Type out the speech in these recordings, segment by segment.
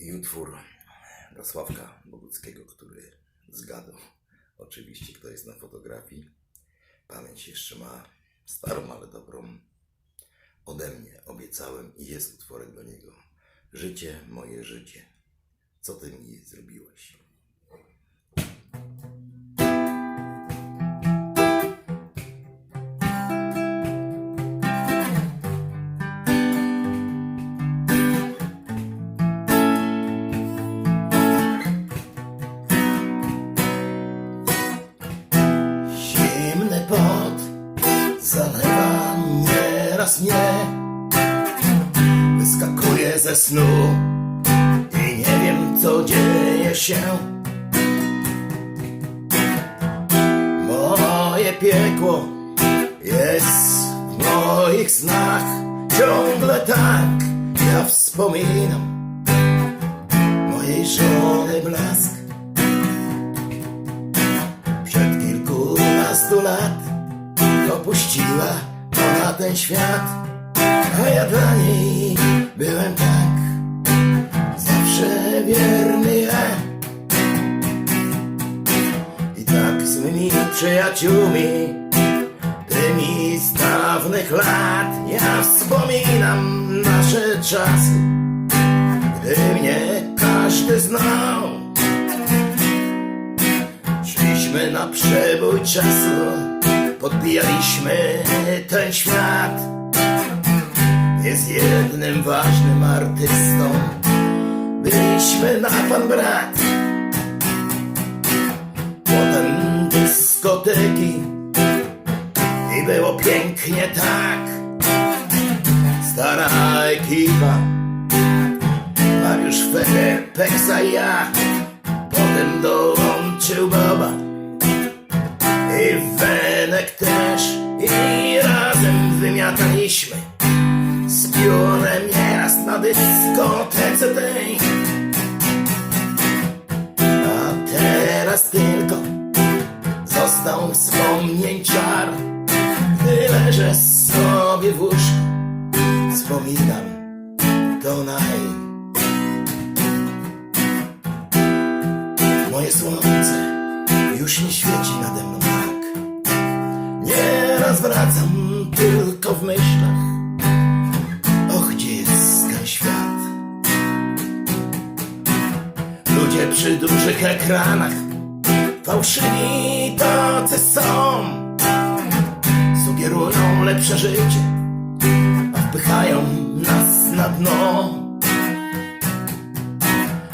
I utwór dla Sławka Boguckiego, który zgadł oczywiście, kto jest na fotografii. Pamięć jeszcze ma starą, ale dobrą. Ode mnie obiecałem i jest utworek do niego. Życie, moje życie. Co ty mi zrobiłeś? Nieraz mnie Wyskakuję ze snu i nie wiem co dzieje się. Moje piekło jest w moich snach. Ciągle tak ja wspominam Mojej żony blask. Przed kilkunastu lat opuściła ten świat, a ja dla niej byłem tak zawsze wierny ja. I tak z mymi przyjaciółmi, tymi z dawnych lat, ja wspominam nasze czasy, gdy mnie każdy znał. Szliśmy na przebój czasu, podbijaliśmy ten świat. Jest jednym ważnym artystą, byliśmy na pan brat. Potem dyskoteki i było pięknie tak. Stara ekipa, Mariusz Feher, Peksa ja. Potem dołączył Boba wymiataliśmy Z pionem nieraz na dyskotece. Tej A teraz tylko Został wspomnień czar Gdy leżę sobie w łóżku Wspominam to naj Moje słońce już nie świeci nade mną tak. Nieraz wracam tylko w myślach. Och, gdzie jest ten świat? Ludzie przy dużych ekranach, fałszywi tacy są. Sugerują lepsze życie, a wpychają nas na dno.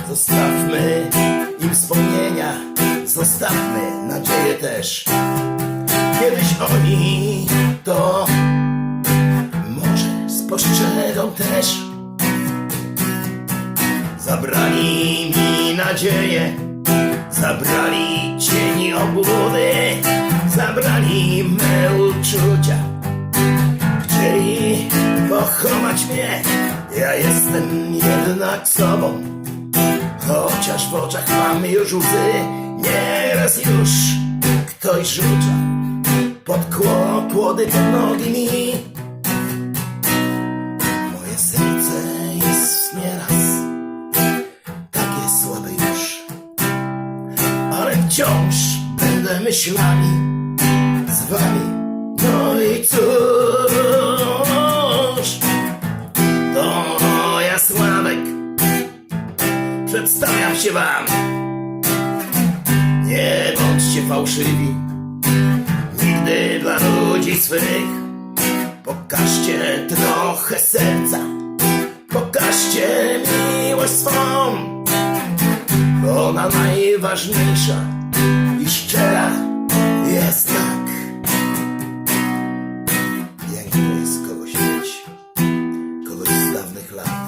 Zostawmy im wspomnienia, zostawmy nadzieję też. Kiedyś oni to też. Zabrali mi nadzieję, zabrali cieni obłudy, zabrali me uczucia. Chcieli pochować mnie, ja jestem jednak sobą. Chociaż w oczach mam już łzy, nieraz już ktoś rzuca pod kło, kłody pod nogi mi. Wciąż będę myślami z wami. No i cóż, to ja Sławek przedstawiam się wam. Nie bądźcie fałszywi, nigdy dla ludzi swych. Pokażcie trochę serca, pokażcie miłość swą, ona najważniejsza Club.